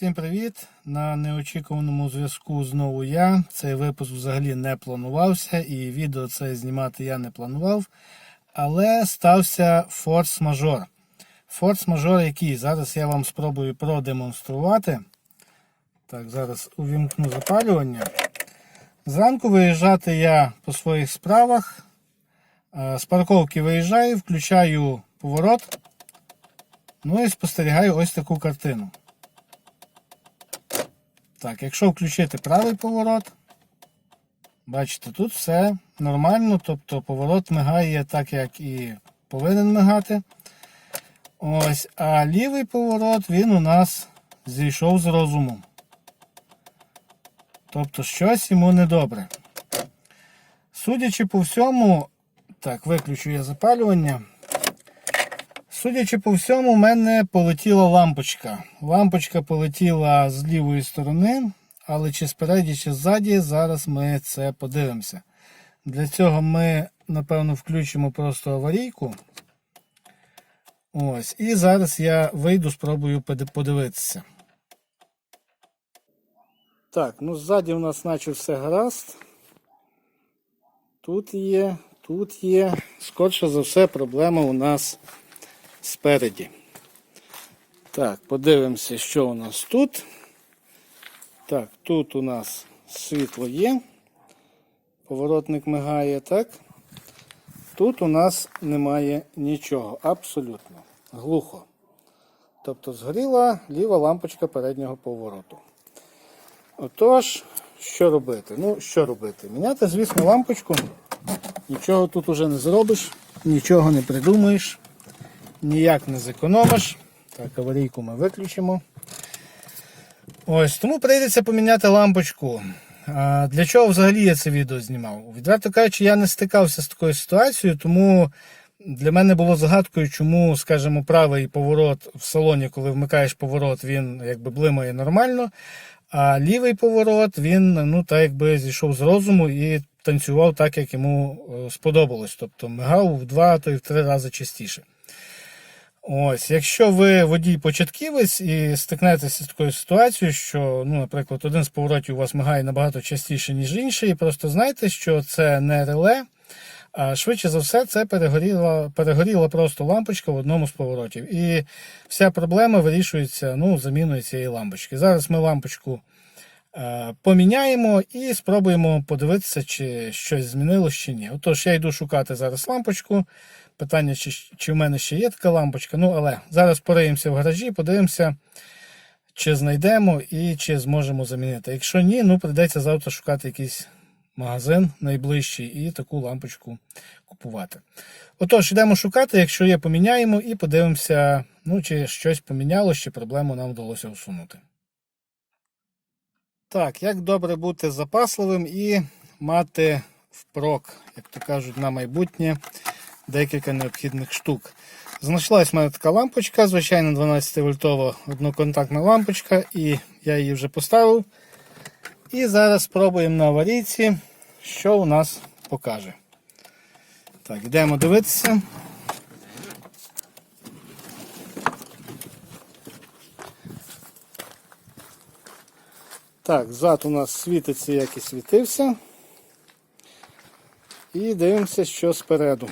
Всім привіт! На неочікуваному зв'язку знову я. Цей випуск взагалі не планувався, і відео це знімати я не планував. Але стався форс-мажор. Форс-мажор який? Зараз я вам спробую продемонструвати. Так, зараз увімкну запалювання. Зранку виїжджати я по своїх справах. Е, З парковки виїжджаю, включаю поворот. Ну і спостерігаю ось таку картину. Так, якщо включити правий поворот, бачите, тут все нормально, тобто поворот мигає так, як і повинен мигати. Ось, а лівий поворот він у нас зійшов з розуму. Тобто щось йому недобре. Судячи по всьому, так, виключу я запалювання. Судячи по всьому, в мене полетіла лампочка. Лампочка полетіла з лівої сторони, але чи спереді, чи ззаді, зараз ми це подивимося. Для цього ми, напевно, включимо просто аварійку. Ось, і зараз я вийду, спробую подивитися. Так, ну ззаді у нас наче все гаразд. Тут є, тут є. Скорше за все, проблема у нас спереді. Так, подивимося, що у нас тут. Так, тут у нас світло є. Поворотник мигає, так. Тут у нас немає нічого, абсолютно. Глухо. Тобто згоріла ліва лампочка переднього повороту. Отож, що робити? Ну, що робити? Міняти, звісно, лампочку. Нічого тут уже не зробиш, нічого не придумаєш ніяк не зекономиш. Так, аварійку ми виключимо. Ось, тому прийдеться поміняти лампочку. А для чого взагалі я це відео знімав? Відверто кажучи, я не стикався з такою ситуацією, тому для мене було загадкою, чому, скажімо, правий поворот в салоні, коли вмикаєш поворот, він якби блимає нормально. А лівий поворот, він ну, так якби зійшов з розуму і танцював так, як йому е, сподобалось. Тобто мигав в два, то й в три рази частіше. Ось, якщо ви водій початківець і стикнетеся з такою ситуацією, що, ну, наприклад, один з поворотів у вас мигає набагато частіше, ніж інший, просто знайте, що це не реле, а швидше за все, це перегоріла, перегоріла просто лампочка в одному з поворотів. І вся проблема вирішується ну, заміною цієї лампочки. Зараз ми лампочку поміняємо і спробуємо подивитися, чи щось змінилось чи ні. Отож, я йду шукати зараз лампочку. Питання, чи, чи в мене ще є така лампочка. Ну, але зараз пориємося в гаражі, подивимося, чи знайдемо і чи зможемо замінити. Якщо ні, ну прийдеться завтра шукати якийсь магазин найближчий і таку лампочку купувати. Отож, йдемо шукати, якщо є, поміняємо і подивимося, ну, чи щось помінялося, чи проблему нам вдалося усунути. Так, як добре бути запасливим і мати впрок, як то кажуть, на майбутнє декілька необхідних штук. Знайшлась в мене така лампочка, звичайно, 12 вольтова одноконтактна лампочка, і я її вже поставив. І зараз спробуємо на аварійці, що у нас покаже. Так, йдемо дивитися. Так, зад у нас світиться, як і світився. І дивимося, що спереду.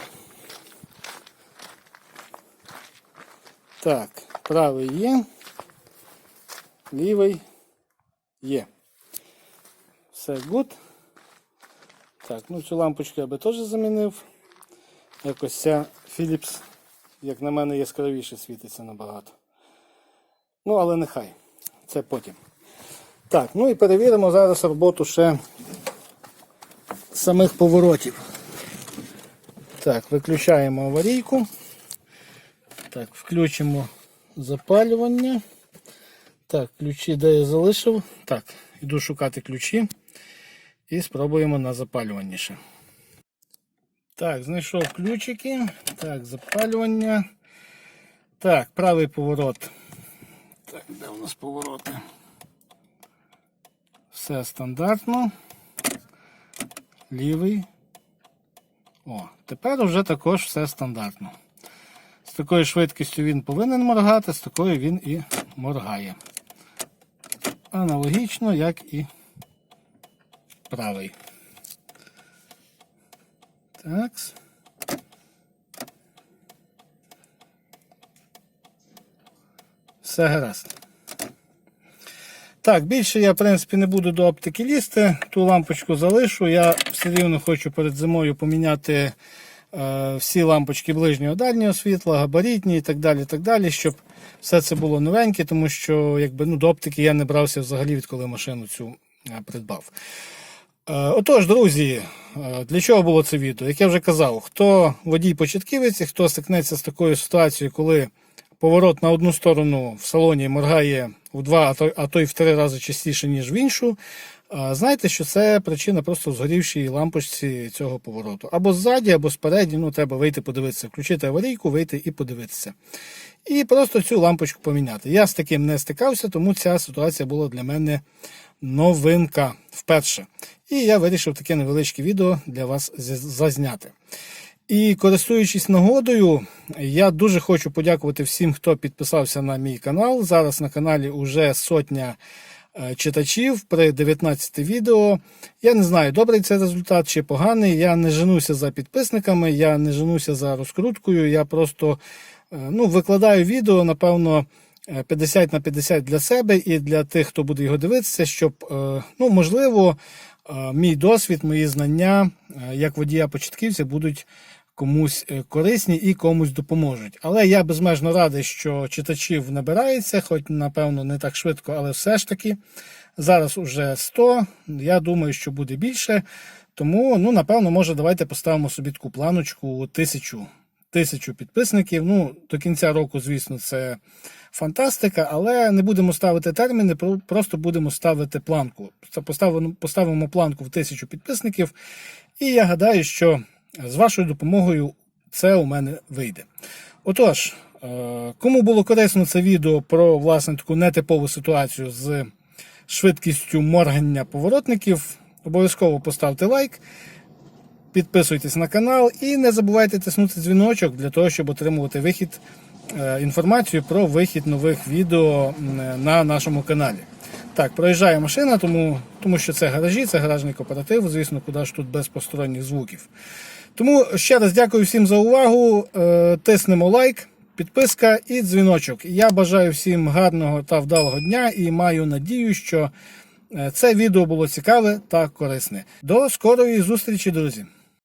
Так, правий є, лівий є. Все гуд. Так, ну цю лампочку я би теж замінив. Якось ця Philips, як на мене, яскравіше світиться набагато. Ну, але нехай. Це потім. Так, ну і перевіримо зараз роботу ще самих поворотів. Так, виключаємо аварійку. Так, включимо запалювання. Так, ключі де я залишив. Так, йду шукати ключі і спробуємо на запалювання ще. Так, знайшов ключики. Так, запалювання. Так, правий поворот. Так, де у нас повороти? Все стандартно. Лівий. О, тепер вже також все стандартно. З такою швидкістю він повинен моргати, з такою він і моргає. аналогічно, як і правий. Так. Все гаразд. Так, більше я, в принципі, не буду до оптики лізти. Ту лампочку залишу. Я все рівно хочу перед зимою поміняти е, всі лампочки ближнього дальнього світла, габаритні і так далі, так далі, щоб все це було новеньке, тому що якби, ну, до оптики я не брався взагалі, відколи машину цю е, придбав. Е, Отож, друзі, е, для чого було це відео? Як я вже казав, хто водій початківець, і хто стикнеться з такою ситуацією, коли поворот на одну сторону в салоні моргає в два, а то, й в три рази частіше, ніж в іншу, е, знайте, що це причина просто згорівшій лампочці цього повороту. Або ззаді, або спереді, ну треба вийти подивитися, включити аварійку, вийти і подивитися. І просто цю лампочку поміняти. Я з таким не стикався, тому ця ситуація була для мене новинка вперше. І я вирішив таке невеличке відео для вас зазняти. І користуючись нагодою, я дуже хочу подякувати всім, хто підписався на мій канал. Зараз на каналі вже сотня е, читачів при 19 відео. Я не знаю, добрий це результат чи поганий. Я не женуся за підписниками, я не женуся за розкруткою. Я просто е, ну, викладаю відео, напевно. е, 50 на 50 для себе і для тих, хто буде його дивитися, щоб, е, ну, можливо, е, мій досвід, мої знання е, як водія початківця будуть комусь е, корисні і комусь допоможуть. Але я безмежно радий, що читачів набирається, хоч, напевно, не так швидко, але все ж таки. Зараз уже 100, я думаю, що буде більше. Тому, ну, напевно, може, давайте поставимо собі таку планочку тисячу, тисячу підписників. Ну, до кінця року, звісно, це фантастика, але не будемо ставити терміни, просто будемо ставити планку. Поставимо, поставимо планку в тисячу підписників, і я гадаю, що з вашою допомогою це у мене вийде. Отож, е, кому було корисно це відео про власне таку нетипову ситуацію з швидкістю моргання поворотників, обов'язково поставте лайк. Підписуйтесь на канал і не забувайте тиснути дзвіночок для того, щоб отримувати вихід е, інформацію про вихід нових відео на нашому каналі. Так, проїжджає машина, тому, тому що це гаражі, це гаражний кооператив, звісно, куди ж тут без посторонніх звуків. Тому ще раз дякую всім за увагу. Е, Тиснемо лайк, підписка і дзвіночок. Я бажаю всім гарного та вдалого дня і маю надію, що е, це відео було цікаве та корисне. До скорої зустрічі, друзі!